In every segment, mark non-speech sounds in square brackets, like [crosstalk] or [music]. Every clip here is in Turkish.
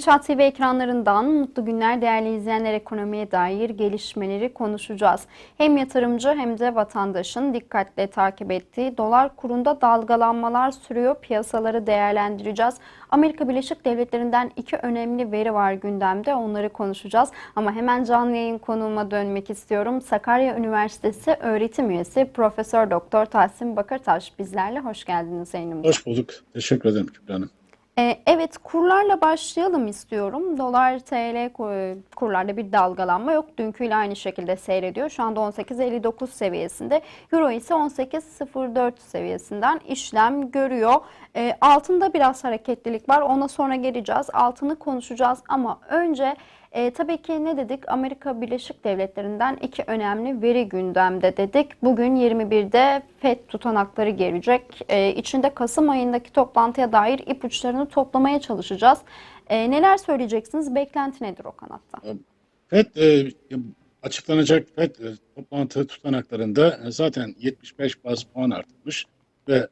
Gençat TV ekranlarından mutlu günler değerli izleyenler ekonomiye dair gelişmeleri konuşacağız. Hem yatırımcı hem de vatandaşın dikkatle takip ettiği dolar kurunda dalgalanmalar sürüyor. Piyasaları değerlendireceğiz. Amerika Birleşik Devletleri'nden iki önemli veri var gündemde. Onları konuşacağız. Ama hemen canlı yayın konuğuma dönmek istiyorum. Sakarya Üniversitesi öğretim üyesi Profesör Doktor Tahsin Bakırtaş bizlerle. Hoş geldiniz yayınımıza. Hoş bulduk. Teşekkür ederim Kübra Hanım. Ee, Evet kurlarla başlayalım istiyorum. Dolar TL ku- kurlarda bir dalgalanma yok. Dünküyle aynı şekilde seyrediyor. Şu anda 18.59 seviyesinde. Euro ise 18.04 seviyesinden işlem görüyor. Ee, Altında biraz hareketlilik var. Ona sonra geleceğiz. Altını konuşacağız ama önce e, tabii ki ne dedik? Amerika Birleşik Devletleri'nden iki önemli veri gündemde dedik. Bugün 21'de FED tutanakları gelecek. E, içinde Kasım ayındaki toplantıya dair ipuçlarını toplamaya çalışacağız. E, neler söyleyeceksiniz? Beklenti nedir o kanatta? FED e, açıklanacak FED e, toplantı tutanaklarında e, zaten 75 baz puan artmış ve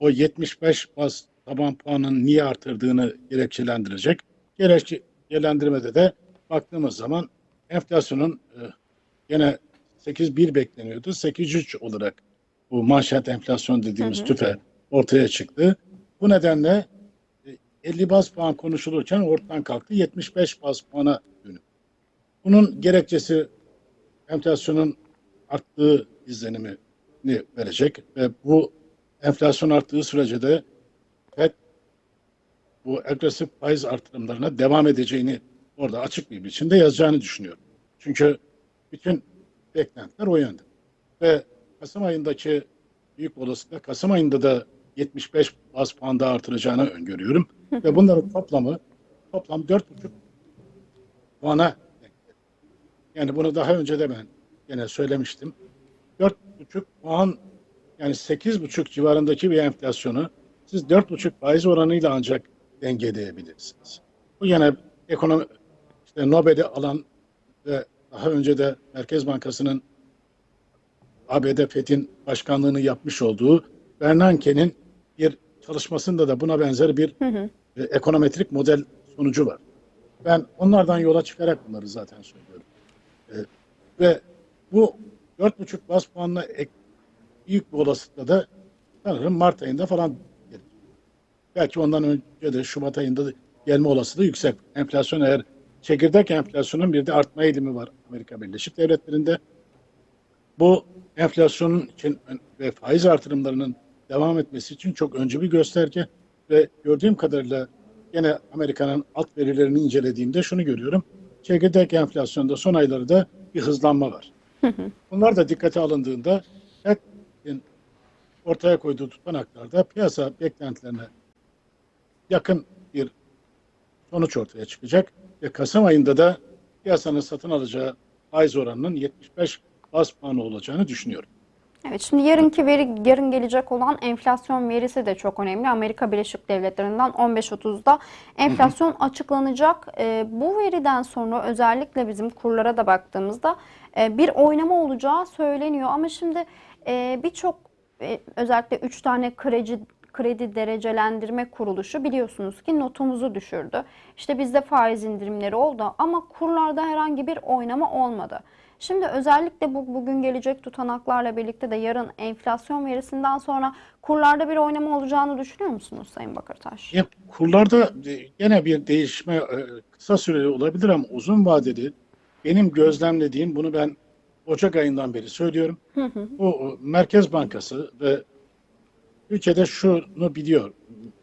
o 75 baz taban puanın niye artırdığını gerekçelendirecek. Gerekçelendirmede de baktığımız zaman enflasyonun e, gene 8.1 bekleniyordu. 8.3 olarak bu manşet enflasyon dediğimiz Hı hı. tüfe ortaya çıktı. Bu nedenle e, 50 baz puan konuşulurken ortadan kalktı. 75 baz puana dönüp. Bunun gerekçesi enflasyonun arttığı izlenimini verecek ve bu enflasyon arttığı sürece de FED bu agresif faiz artırımlarına devam edeceğini orada açık bir biçimde yazacağını düşünüyorum. Çünkü bütün beklentiler o yönde. Ve Kasım ayındaki büyük olasılıkla Kasım ayında da 75 baz puan daha artıracağını öngörüyorum. Ve bunların toplamı toplam 4,5 puana. Yani bunu daha önce de ben gene söylemiştim. 4,5 puan yani 8,5 civarındaki bir enflasyonu siz 4,5 faiz oranıyla ancak dengeleyebilirsiniz. Bu yine ekonomi işte Nobel'i alan ve daha önce de Merkez Bankası'nın ABD FED'in başkanlığını yapmış olduğu Bernanke'nin bir çalışmasında da buna benzer bir Hı hı. e, ekonometrik model sonucu var. Ben onlardan yola çıkarak bunları zaten söylüyorum. E, ve bu 4,5 bas puanla ek, büyük bir olasılıkla da sanırım Mart ayında falan gelir. Belki ondan önce de Şubat ayında da gelme olasılığı yüksek. Enflasyon eğer çekirdek enflasyonun bir de artma eğilimi var Amerika Birleşik Devletleri'nde. Bu enflasyonun için ve faiz artırımlarının devam etmesi için çok öncü bir gösterge ve gördüğüm kadarıyla yine Amerika'nın alt verilerini incelediğimde şunu görüyorum. Çekirdek enflasyonda son aylarda bir hızlanma var. Bunlar da dikkate alındığında FED'in ortaya koyduğu tutanaklarda piyasa beklentilerine yakın bir sonuç ortaya çıkacak ve Kasım ayında da piyasanın satın alacağı faiz oranının 75 baz puanı olacağını düşünüyorum. Evet şimdi yarınki veri yarın gelecek olan enflasyon verisi de çok önemli. Amerika Birleşik Devletleri'nden 15.30'da enflasyon açıklanacak. Ee, bu veriden sonra özellikle bizim kurlara da baktığımızda e, bir oynama olacağı söyleniyor. Ama şimdi e, birçok e, özellikle 3 tane kredi kredi derecelendirme kuruluşu biliyorsunuz ki notumuzu düşürdü. İşte bizde faiz indirimleri oldu ama kurlarda herhangi bir oynama olmadı. Şimdi özellikle bu bugün gelecek tutanaklarla birlikte de yarın enflasyon verisinden sonra kurlarda bir oynama olacağını düşünüyor musunuz Sayın Bakırtaş? Ya, kurlarda gene bir değişme e, kısa süreli olabilir ama uzun vadeli benim gözlemlediğim bunu ben Ocak ayından beri söylüyorum. Bu Merkez Bankası ve ülkede şunu biliyor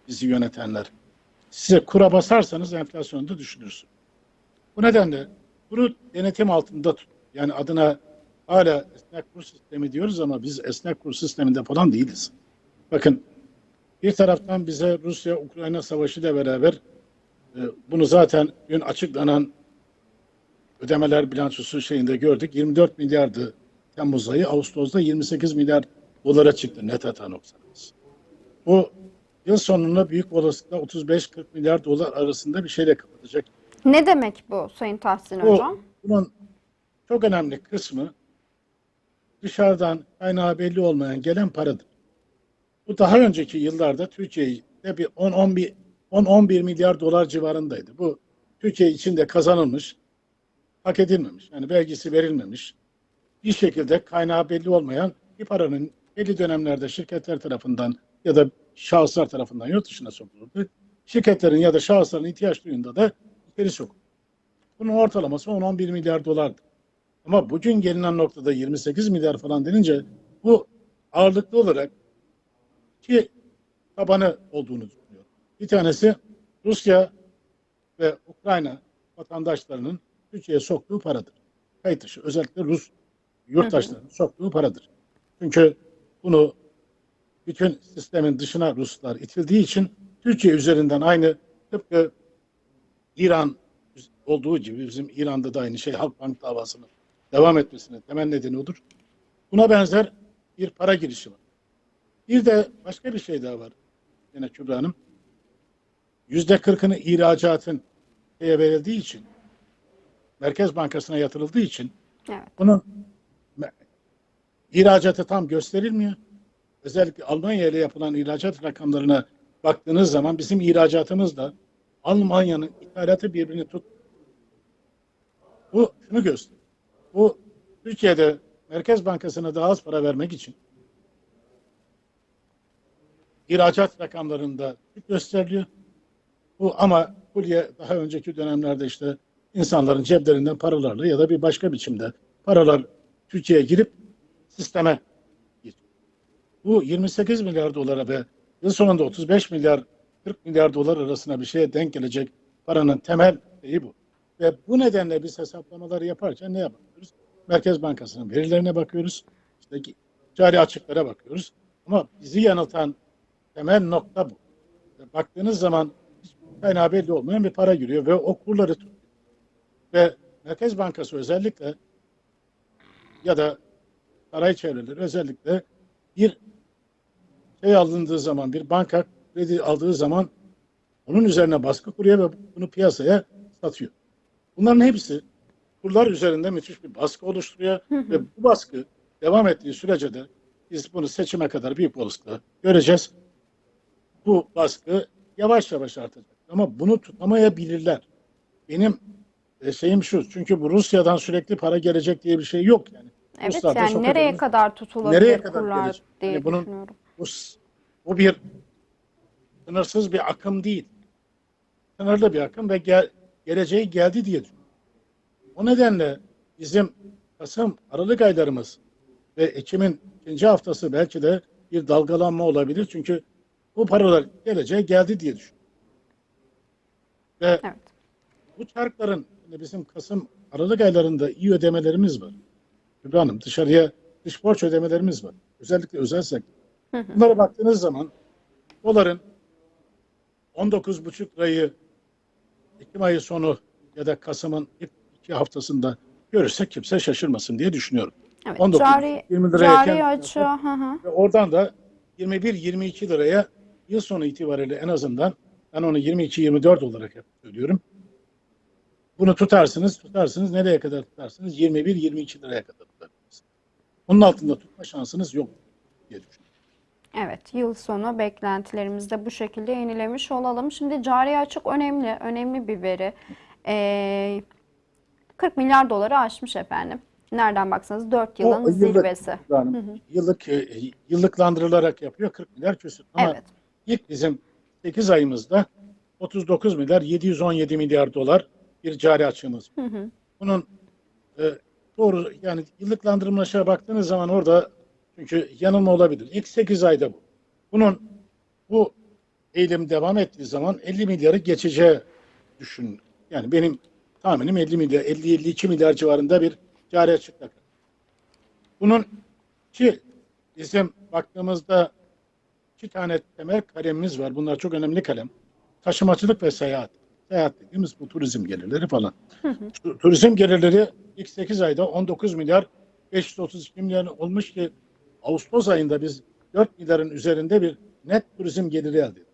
bizi yönetenler. Size kura basarsanız enflasyonu da düşünürsün. Bu nedenle bunu denetim altında tut. Yani adına hala esnek kur sistemi diyoruz ama biz esnek kur sisteminde falan değiliz. Bakın bir taraftan bize Rusya-Ukrayna savaşı ile beraber e, bunu zaten dün açıklanan ödemeler bilançosu şeyinde gördük. 24 milyardı Temmuz ayı, Ağustos'ta 28 milyar dolara çıktı net atan noksanımız. Bu yıl sonunda büyük olasılıkla 35-40 milyar dolar arasında bir şeyle kapatacak. Ne demek bu Sayın Tahsin Bu, Hocam? bunun çok önemli kısmı dışarıdan kaynağı belli olmayan gelen paradır. Bu daha önceki yıllarda Türkiye'de bir 10-11 10-11 milyar dolar civarındaydı. Bu Türkiye içinde kazanılmış, hak edilmemiş, yani vergisi verilmemiş, bir şekilde kaynağı belli olmayan bir paranın belli dönemlerde şirketler tarafından ya da şahıslar tarafından yurt dışına sokulurdu. Şirketlerin ya da şahısların ihtiyaç duyduğunda da içeri sokulur. Bunun ortalaması 10-11 milyar dolardı. Ama bugün gelinen noktada 28 milyar falan denince bu ağırlıklı olarak iki tabanı olduğunu düşünüyorum. Bir tanesi Rusya ve Ukrayna vatandaşlarının Türkiye'ye soktuğu paradır. Kayıt dışı özellikle Rus yurttaşlarının soktuğu paradır. Çünkü bunu bütün sistemin dışına Ruslar itildiği için Türkiye üzerinden aynı tıpkı İran olduğu gibi bizim İran'da da aynı şey Halkbank davasının devam etmesinin temel nedeni odur. Buna benzer bir para girişi var. Bir de başka bir şey daha var. Yine Kübra Hanım. Yüzde kırkını ihracatın şeye verildiği için Merkez Bankası'na yatırıldığı için Evet. bunun ihracatı tam gösterilmiyor. Özellikle Almanya ile yapılan ihracat rakamlarına baktığınız zaman bizim ihracatımızla Almanya'nın ithalatı birbirini tut. Bu şunu gösteriyor. Bu Türkiye'de Merkez Bankası'na daha az para vermek için ihracat rakamlarında gösteriliyor. Bu ama Hulye daha önceki dönemlerde işte insanların ceplerinden paralarla ya da bir başka biçimde paralar Türkiye'ye girip sisteme. Bu 28 milyar dolara ve yıl sonunda 35 milyar 40 milyar dolar arasına bir şeye denk gelecek paranın temel şeyi bu. Ve bu nedenle biz hesaplamaları yaparken ne yapıyoruz? Merkez Bankası'nın verilerine bakıyoruz. İşte cari açıklara bakıyoruz. Ama bizi yanıltan temel nokta bu. Ve Baktığınız zaman kaynağı belli olmayan bir para giriyor ve o kurları tutuyor. Ve Merkez Bankası özellikle ya da saray çevreleri özellikle bir şey alındığı zaman bir banka kredi aldığı zaman onun üzerine baskı kuruyor ve bunu piyasaya satıyor. Bunların hepsi kurlar üzerinde müthiş bir baskı oluşturuyor ve bu baskı devam ettiği sürece de biz bunu seçime kadar büyük olasılıkla göreceğiz. Bu baskı yavaş yavaş artacak. Ama bunu tutamayabilirler. Benim e, şeyim şu. Çünkü bu Rusya'dan sürekli para gelecek diye bir şey yok yani. Evet Ruslar da yani nereye kadar tutulabilir Nereye kadar kurlar gelecek? diye Yani bunun- düşünüyorum. Bu, bu bir sınırsız bir akım değil. Sınırlı bir akım ve gel, geleceği geldi diye düşünüyorum. O nedenle bizim Kasım, Aralık aylarımız ve Ekim'in ikinci haftası belki de bir dalgalanma olabilir. Çünkü bu paralar geleceğe geldi diye düşünüyorum. Ve Evet. bu çarkların bizim Kasım, Aralık aylarında iyi ödemelerimiz var. Kübra Hanım dışarıya dış borç ödemelerimiz var. Özellikle özel sektör. Bunlara baktığınız zaman doların 19,5 lirayı Ekim ayı sonu ya da Kasım'ın ilk iki haftasında görürsek kimse şaşırmasın diye düşünüyorum. Evet. 19, cari 20 liraya cari hı. Ve oradan da 21-22 liraya yıl sonu itibariyle en azından ben onu 22-24 olarak söylüyorum. Bunu tutarsınız, tutarsınız. Nereye kadar tutarsınız? 21-22 liraya kadar. Onun altında tutma şansınız yok diye düşünüyorum. Evet, yıl sonu beklentilerimizi de bu şekilde yenilemiş olalım. Şimdi cari açık önemli, önemli bir veri. Ee, 40 milyar doları aşmış efendim. Nereden baksanız 4 yılın O yıllık- zirvesi. Yani yıllık e, yıllıklandırılarak yapıyor 40 milyar küsür. Ama Evet. ilk bizim 8 ayımızda 39 milyar 717 milyar dolar bir cari açığımız. var. Bunun e, doğru yani yıllıklandırılmışa baktığınız zaman orada çünkü yanılma olabilir. İlk 8 ayda bu. Bunun bu eğilim devam ettiği zaman 50 milyarı geçeceği düşün. Yani benim tahminim 50 milyar, 50-52 milyar civarında bir cari açıklık. Bunun ki bizim baktığımızda iki tane temel kalemimiz var. Bunlar çok önemli kalem. Taşımacılık ve seyahat. Seyahat dediğimiz bu turizm gelirleri falan. Tu- Turizm gelirleri ilk 8 ayda 19 milyar 532 milyar olmuş ki Ağustos ayında biz 4 milyarın üzerinde bir net turizm geliri elde ettik.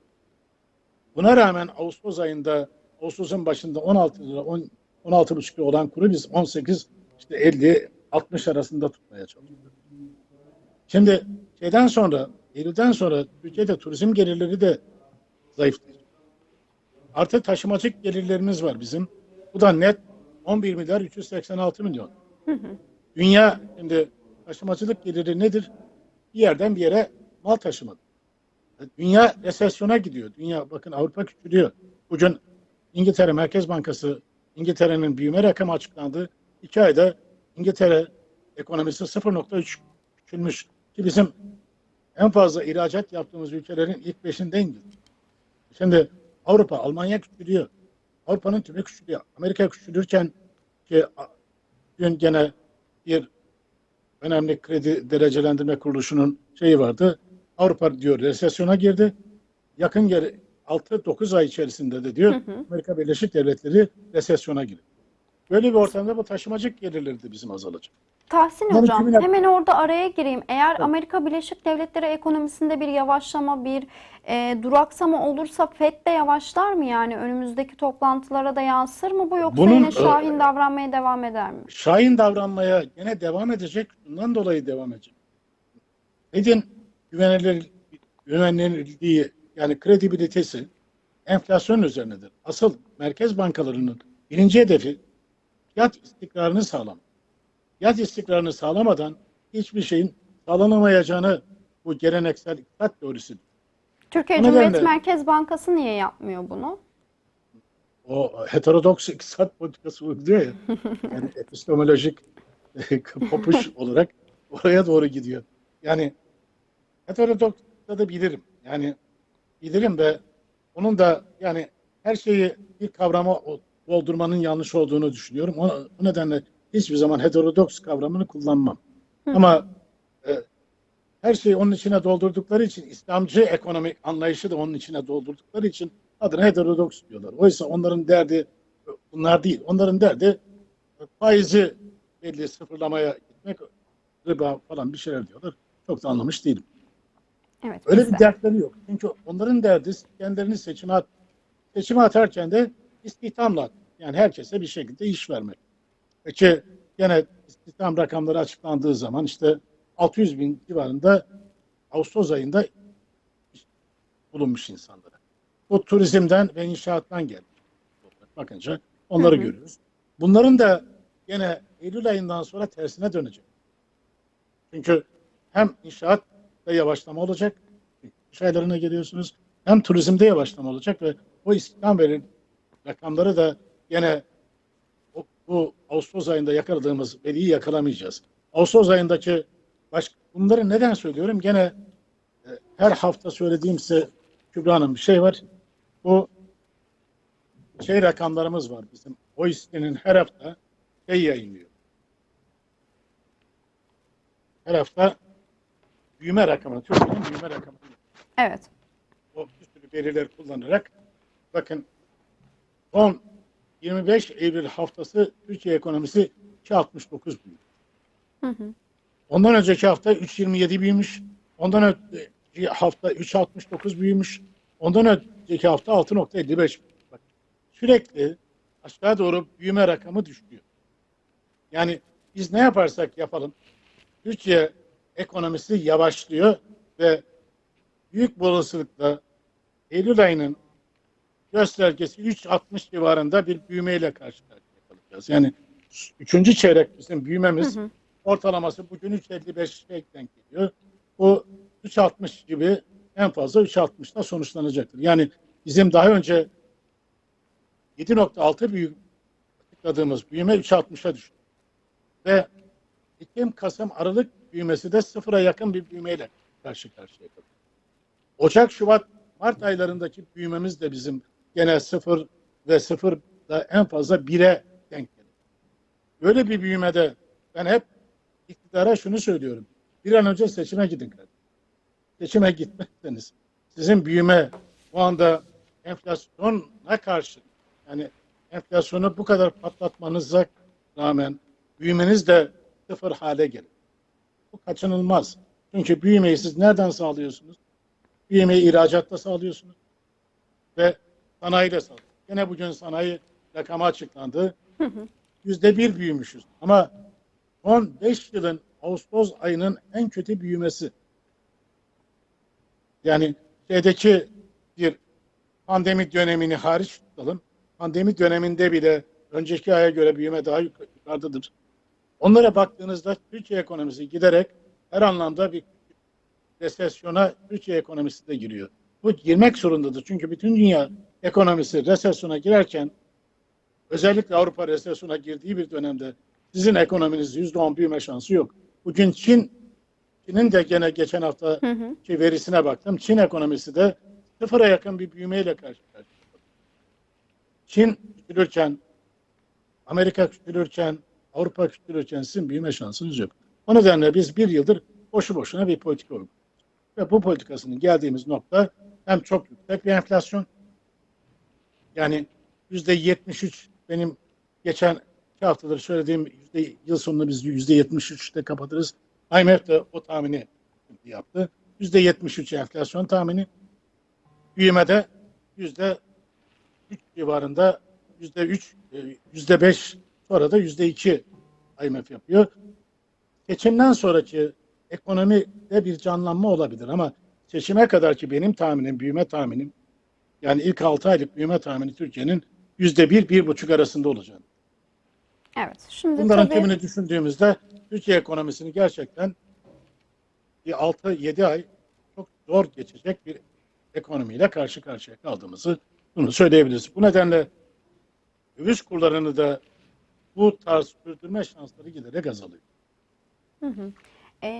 Buna rağmen Ağustos ayında Ağustos'un başında 16 lira 10, 16,5 lira olan kuru biz 18 işte 50 60 arasında tutmaya çalışıyoruz. Şimdi şeyden sonra Eylül'den sonra Türkiye'de turizm gelirleri de zayıflayacak. Artı taşımacılık gelirlerimiz var bizim. Bu da net 11 milyar 386 milyon. Dünya şimdi taşımacılık geliri nedir? Bir yerden bir yere mal taşımak. Dünya resesyona gidiyor. Dünya bakın Avrupa küçülüyor. Bugün İngiltere Merkez Bankası İngiltere'nin büyüme rakamı açıklandı. İki ayda İngiltere ekonomisi 0.3 küçülmüş. Ki bizim en fazla ihracat yaptığımız ülkelerin ilk beşinde İngiltere. Şimdi Avrupa, Almanya küçülüyor. Avrupa'nın tümü küçülüyor. Amerika küçülürken ki dün gene bir önemli kredi derecelendirme kuruluşunun şeyi vardı. Avrupa diyor resesyona girdi. Yakın geri 6-9 ay içerisinde de diyor Amerika Birleşik Devletleri resesyona girdi. Böyle bir ortamda bu taşımacılık gelirleri de bizim azalacak. Tahsin Bunların Hocam kimin- hemen orada araya gireyim. Eğer Amerika Birleşik Devletleri ekonomisinde bir yavaşlama, bir e, duraksama olursa FED de yavaşlar mı yani? Önümüzdeki toplantılara da yansır mı bu yoksa Bunun, yine e, şahin davranmaya devam eder mi? Şahin davranmaya gene devam edecek. Bundan dolayı devam edecek. Fed'in güvenilir, güvenilirliği yani kredibilitesi enflasyon üzerinedir. Asıl merkez bankalarının birinci hedefi fiyat istikrarını sağlamak. Fiyat istikrarını sağlamadan hiçbir şeyin sağlanamayacağını bu geleneksel iktisat teorisi. Türkiye O Cumhuriyet nedenle- Merkez Bankası niye yapmıyor bunu? O heterodoks iktisat politikası uyguluyor ya. [laughs] Yani epistemolojik popuş [laughs] olarak oraya doğru gidiyor. Yani heterodoks da bilirim. Yani bilirim ve onun da yani her şeyi bir kavrama doldurmanın yanlış olduğunu düşünüyorum. O, o nedenle hiçbir zaman heterodoks kavramını kullanmam. Ama e, her şeyi onun içine doldurdukları için İslamcı ekonomik anlayışı da onun içine doldurdukları için adına heterodoks diyorlar. Oysa onların derdi bunlar değil. Onların derdi e, faizi belli sıfırlamaya gitmek, riba falan bir şeyler diyorlar. Çok da anlamış değilim. Evet. Öyle biz bir de. dertleri yok. Çünkü onların derdi kendilerini seçime at, seçime atarken de istihdamla yani herkese bir şekilde iş vermek. Peki gene istihdam rakamları açıklandığı zaman işte 600 bin civarında Ağustos ayında iş bulunmuş insanlara. Bu turizmden ve inşaattan gelmiş. Bakınca onları Hı hı. görüyoruz. Bunların da gene Eylül ayından sonra tersine dönecek. Çünkü hem inşaatta yavaşlama olacak, kış aylarına geliyorsunuz, hem turizmde yavaşlama olacak ve o istihdam verin rakamları da o- bu Ağustos ayında yakaladığımız veriyi yakalamayacağız. Ağustos ayındaki baş, bunları neden söylüyorum? Gene e, her hafta söylediğim size Kübra Hanım bir şey var. Bu şey rakamlarımız var bizim. O istenin her hafta şey yayınlıyor. Her hafta büyüme rakamı, Türkiye'nin büyüme rakamı. Evet. O bir sürü veriler kullanarak bakın son 25 Eylül haftası Türkiye ekonomisi 2.69 büyüdü. Hı hı. Ondan önceki hafta 3.27 büyümüş. Ondan önceki hafta 3.69 büyümüş. Ondan önceki hafta 6.55. Bak, sürekli aşağı doğru büyüme rakamı düşüyor. Yani biz ne yaparsak yapalım Türkiye ekonomisi yavaşlıyor ve büyük bir olasılıkla Eylül ayının göstergesi 3.60 civarında bir büyümeyle karşı karşıya kalacağız. Yani üçüncü çeyrek bizim büyümemiz Hı hı. ortalaması bugün 3.55'e denk geliyor. Bu 3.60 gibi en fazla 3.60'da sonuçlanacaktır. Yani bizim daha önce 7.6 büyük açıkladığımız büyüme 3.60'a düştü. Ve Ekim, Kasım, Aralık büyümesi de sıfıra yakın bir büyümeyle karşı karşıya kalıyor. Ocak, Şubat, Mart aylarındaki büyümemiz de bizim gene sıfır ve sıfır da en fazla bire denk geliyor. Böyle bir büyümede ben hep iktidara şunu söylüyorum. Bir an önce seçime gidin kardeşim. Seçime gitmezseniz sizin büyüme bu anda enflasyona karşı yani enflasyonu bu kadar patlatmanıza rağmen büyümeniz de sıfır hale gelir. Bu kaçınılmaz. Çünkü büyümeyi siz nereden sağlıyorsunuz? Büyümeyi ihracatta sağlıyorsunuz ve sanayiyle sağlıyorsunuz. Yine bugün sanayi rakamı açıklandı. Yüzde bir büyümüşüz. Ama son 5 yılın Ağustos ayının en kötü büyümesi. Yani şeydeki bir pandemi dönemini hariç tutalım. Pandemi döneminde bile önceki aya göre büyüme daha yuk- yukarıdadır. Onlara baktığınızda Türkiye ekonomisi giderek her anlamda bir resesyona Türkiye ekonomisi de giriyor. Bu girmek zorundadır. Çünkü bütün dünya ekonomisi resesyona girerken özellikle Avrupa resesyona girdiği bir dönemde sizin ekonominiz %10 büyüme şansı yok. Bugün Çin Çin'in de gene geçen hafta ki verisine baktım. Çin ekonomisi de sıfıra yakın bir büyümeyle karşı karşıya. Çin küçülürken, Amerika küçülürken, Avrupa küçülürken sizin büyüme şansınız yok. O nedenle biz bir yıldır boşu boşuna bir politika uyguluyoruz. Ve bu politikasının geldiğimiz nokta hem çok yüksek bir enflasyon, yani yüzde 73 benim geçen iki haftadır söylediğim yüzde yıl sonunda biz yüzde 73'te kapatırız. IMF de o tahmini yaptı. Yüzde 73 enflasyon tahmini. Büyümede yüzde 3 civarında yüzde 3, yüzde 5 sonra da yüzde 2 IMF yapıyor. Seçimden sonraki ekonomide bir canlanma olabilir ama seçime kadar ki benim tahminim, büyüme tahminim yani ilk 6 aylık büyüme tahmini Türkiye'nin yüzde 1, 1,5 arasında olacak. Evet. Şimdi Bunların tabii tümünü düşündüğümüzde Türkiye ekonomisini gerçekten bir 6-7 ay çok zor geçecek bir ekonomiyle karşı karşıya kaldığımızı bunu söyleyebiliriz. Bu nedenle döviz kurlarını da bu tarz sürdürme şansları giderek azalıyor. Ee,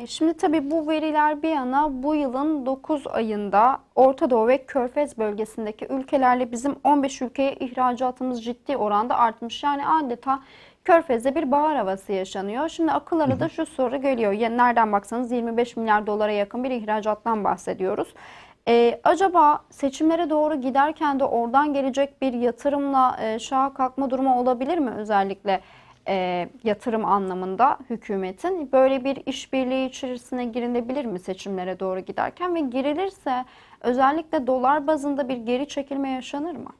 Şimdi tabii bu veriler bir yana bu yılın 9 ayında Orta Doğu ve Körfez bölgesindeki ülkelerle bizim 15 ülkeye ihracatımız ciddi oranda artmış. Yani adeta Körfez'de bir bahar havası yaşanıyor. Şimdi akıllara da şu soru geliyor. Ya nereden baksanız 25 milyar dolara yakın bir ihracattan bahsediyoruz. Ee, acaba seçimlere doğru giderken de oradan gelecek bir yatırımla e, şaha kalkma durumu olabilir mi özellikle? E, yatırım anlamında hükümetin böyle bir işbirliği içerisine girilebilir mi seçimlere doğru giderken ve girilirse özellikle dolar bazında bir geri çekilme yaşanır mı?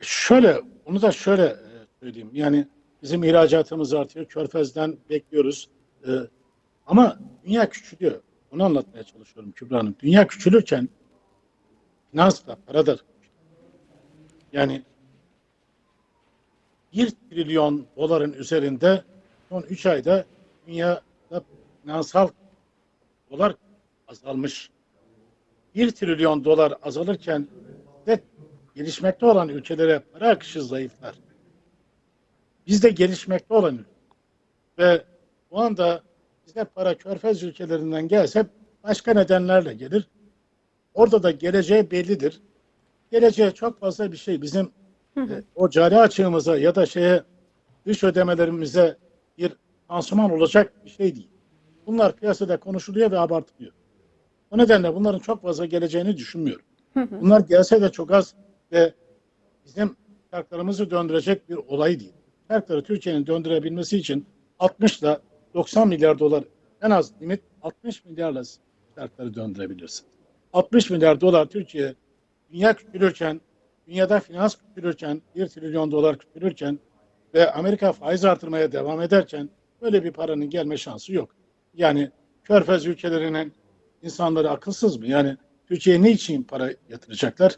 Şöyle, onu da şöyle e, söyleyeyim. Yani bizim ihracatımız artıyor. Körfez'den bekliyoruz. E, ama dünya küçülüyor. Onu anlatmaya çalışıyorum Kübra Hanım. Dünya küçülürken finans da, para da yani 1 trilyon doların üzerinde son 3 ayda dünyada finansal dolar azalmış. 1 trilyon dolar azalırken de gelişmekte olan ülkelere para akışı zayıflar. Biz de gelişmekte olan. Ve bu anda bize para körfez ülkelerinden gelse başka nedenlerle gelir. Orada da geleceği bellidir. Geleceğe çok fazla bir şey bizim o cari açığımıza ya da şeye dış ödemelerimize bir pansuman olacak bir şey değil. Bunlar piyasada konuşuluyor ve abartılıyor. O nedenle bunların çok fazla geleceğini düşünmüyorum. Bunlar gelse de çok az ve bizim şartlarımızı döndürecek bir olay değil. Şartları Türkiye'nin döndürebilmesi için 60 ile 90 milyar dolar en az limit 60 milyarla şartları döndürebilirsin. 60 milyar dolar Türkiye dünya küçülürken, dünyada finans küçülürken, 1 trilyon dolar küçülürken ve Amerika faiz artırmaya devam ederken böyle bir paranın gelme şansı yok. Yani Körfez ülkelerinin insanları akılsız mı? Yani Türkiye'ye ne için para yatıracaklar?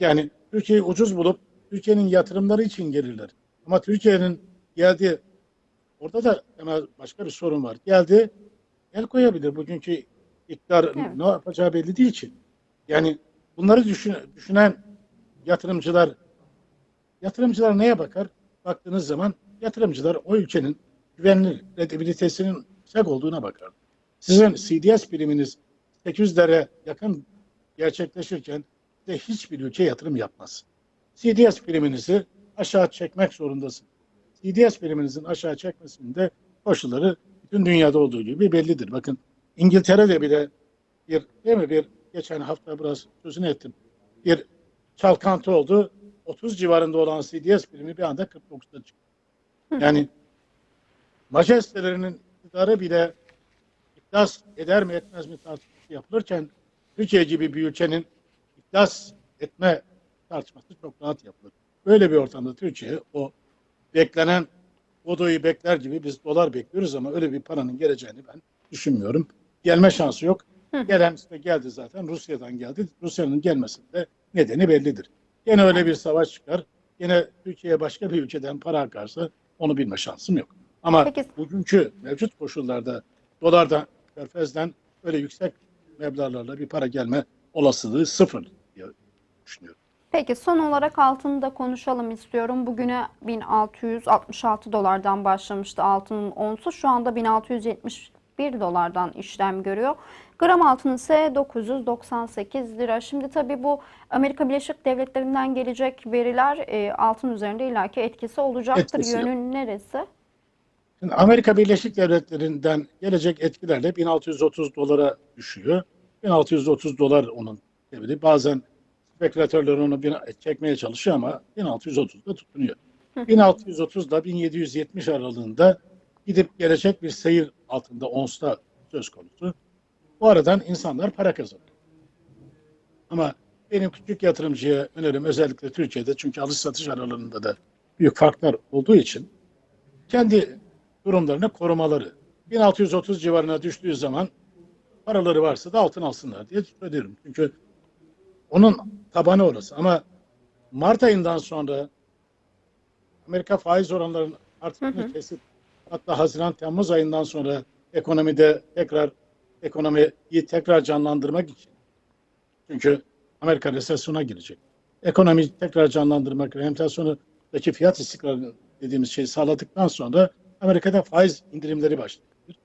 Yani Türkiye'yi ucuz bulup Türkiye'nin yatırımları için gelirler. Ama Türkiye'nin geldiği orada da hemen başka bir sorun var. Geldi el koyabilir. Bugünkü iktidar Evet. ne yapacağı belli değil ki. Yani bunları düşün, düşünen yatırımcılar yatırımcılar neye bakar? Baktığınız zaman yatırımcılar o ülkenin güvenilir kredibilitesinin yüksek olduğuna bakar. Sizin CDS priminiz 800'lere yakın gerçekleşirken de hiçbir ülke yatırım yapmaz. CDS priminizi aşağı çekmek zorundasın. CDS priminizin aşağı çekmesinin de koşulları bütün dünyada olduğu gibi bellidir. Bakın İngiltere'de bile bir değil mi bir geçen hafta biraz sözünü ettim. Bir çalkantı oldu. 30 civarında olan CDS primi bir anda 49'da çıktı. Yani majestelerinin iktidarı bile iflas eder mi etmez mi tartışması yapılırken Türkiye gibi bir ülkenin iflas etme tartışması çok rahat yapılır. Böyle bir ortamda Türkiye o beklenen Godoy'u bekler gibi biz dolar bekliyoruz ama öyle bir paranın geleceğini ben düşünmüyorum. Gelme şansı yok. Gelen işte geldi zaten Rusya'dan geldi. Rusya'nın gelmesinin de nedeni bellidir. Gene öyle bir savaş çıkar. Gene Türkiye'ye başka bir ülkeden para akarsa onu bilme şansım yok. Ama Peki. bugünkü mevcut koşullarda dolardan, körfezden öyle yüksek meblağlarla bir para gelme olasılığı sıfır diye düşünüyorum. Peki son olarak altını da konuşalım istiyorum. Bugüne 1666 dolardan başlamıştı altının onsu. Şu anda 1671 dolardan işlem görüyor. Gram altın ise 998 lira. Şimdi tabii bu Amerika Birleşik Devletleri'nden gelecek veriler e, altın üzerinde illaki etkisi olacaktır. Etkisi. Yönün neresi? Şimdi Amerika Birleşik Devletleri'nden gelecek etkilerle 1630 dolara düşüyor. 1630 dolar onun devri. Bazen spekülatörler onu bir- çekmeye çalışıyor ama 1630'da tutunuyor. 1630 ile 1770 aralığında gidip gelecek bir seyir altında onsta söz konusu. Bu aradan insanlar para kazanıyor. Ama benim küçük yatırımcıya önerim özellikle Türkiye'de çünkü alış satış aralarında da büyük farklar olduğu için kendi durumlarını korumaları. 1630 civarına düştüğü zaman paraları varsa da altın alsınlar diye söylüyorum. Çünkü onun tabanı orası. Ama Mart ayından sonra Amerika faiz oranlarının arttığını kesip hatta Haziran Temmuz ayından sonra ekonomide tekrar ekonomiyi tekrar canlandırmak için çünkü Amerika resesyona girecek. Ekonomiyi tekrar canlandırmak ve enflasyondaki fiyat istikrarı dediğimiz şeyi sağladıktan sonra Amerika'da faiz indirimleri başlayabilir.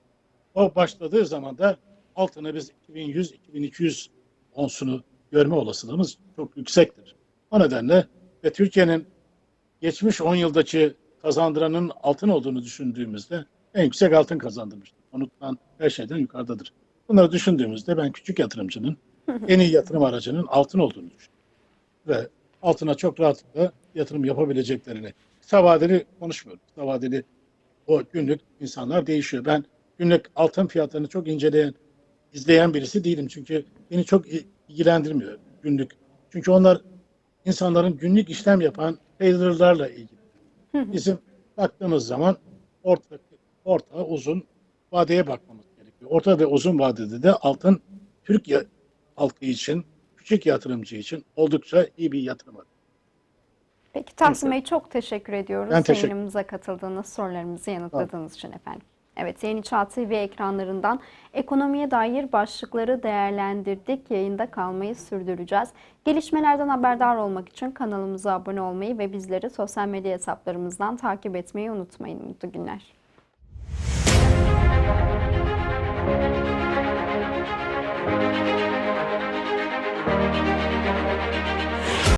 O başladığı zaman da altını biz 2100-2200 onsunu görme olasılığımız çok yüksektir. O nedenle ve Türkiye'nin geçmiş 10 yıldaki kazandıranın altın olduğunu düşündüğümüzde en yüksek altın kazandırmıştır. Unutulan her şeyden yukarıdadır. Bunları düşündüğümüzde ben küçük yatırımcının en iyi yatırım aracının altın olduğunu düşünüyorum. Ve altına çok rahatlıkla yatırım yapabileceklerini. Kısa vadeli konuşmuyorum. Kısa vadeli o günlük insanlar değişiyor. Ben günlük altın fiyatlarını çok inceleyen, izleyen birisi değilim. Çünkü beni çok ilgilendirmiyor günlük. Çünkü onlar insanların günlük işlem yapan traderlarla ilgili. Bizim baktığımız zaman orta, orta uzun vadeye bakmamız. Orta ve uzun vadede de altın Türk halkı için, küçük yatırımcı için oldukça iyi bir yatırım. Peki Tahsin Bey çok teşekkür ediyoruz. Ben teşekkür- Yayınımıza katıldığınız, sorularımızı yanıtladığınız için efendim. Evet, Yeni Çağ TV ekranlarından ekonomiye dair başlıkları değerlendirdik. Yayında kalmayı sürdüreceğiz. Gelişmelerden haberdar olmak için kanalımıza abone olmayı ve bizleri sosyal medya hesaplarımızdan takip etmeyi unutmayın. Mutlu günler.